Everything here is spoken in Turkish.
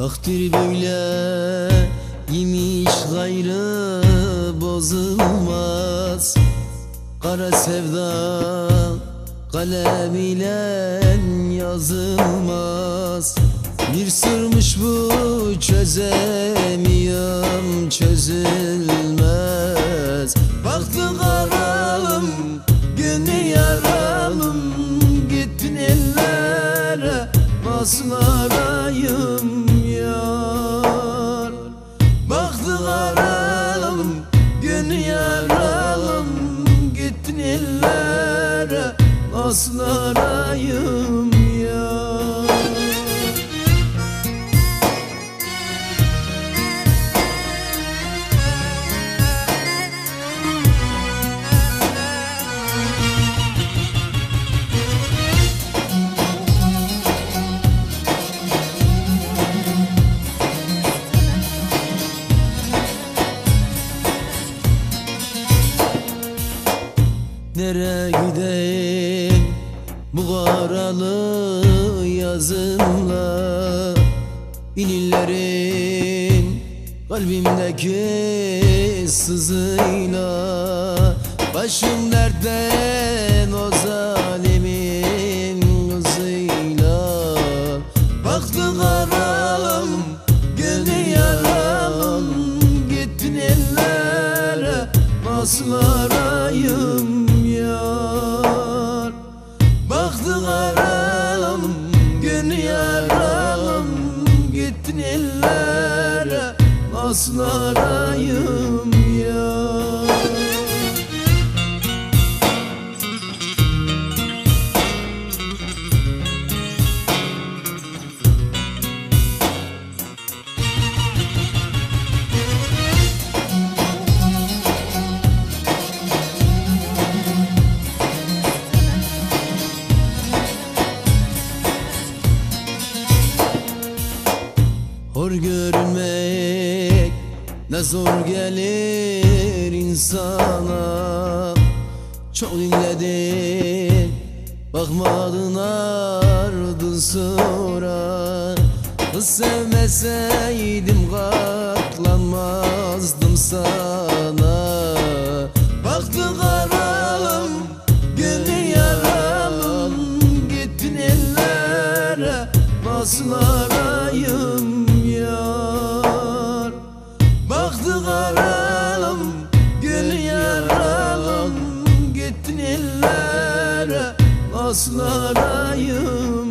Takdir böyle imiş gayrı bozulmaz. Kara sevda kalem ile yazılmaz. Bir sırmış bu çözemiyorum çözülmez. Baktı karalım günü yaralım Gittin ellere nasıl nasıl arayım yar Nereye gideyim bu karalı yazımla İnillerin kalbimdeki sızıyla Başım dertten o zalimin kızıyla Baktı karalım gönlü yaralım Gittin ellere nasıl nasıl arayım yar Hor görünmek ne zor gelir insana. Çok dinledin bakmadın ardın sonra. Kız sevmeseydim katlanmazdım sana. Baktı karalım gönlü yaralım. Gittin ellere nasıl arayım Karalım gönlü yaralım Gittin ellere nasıl arayım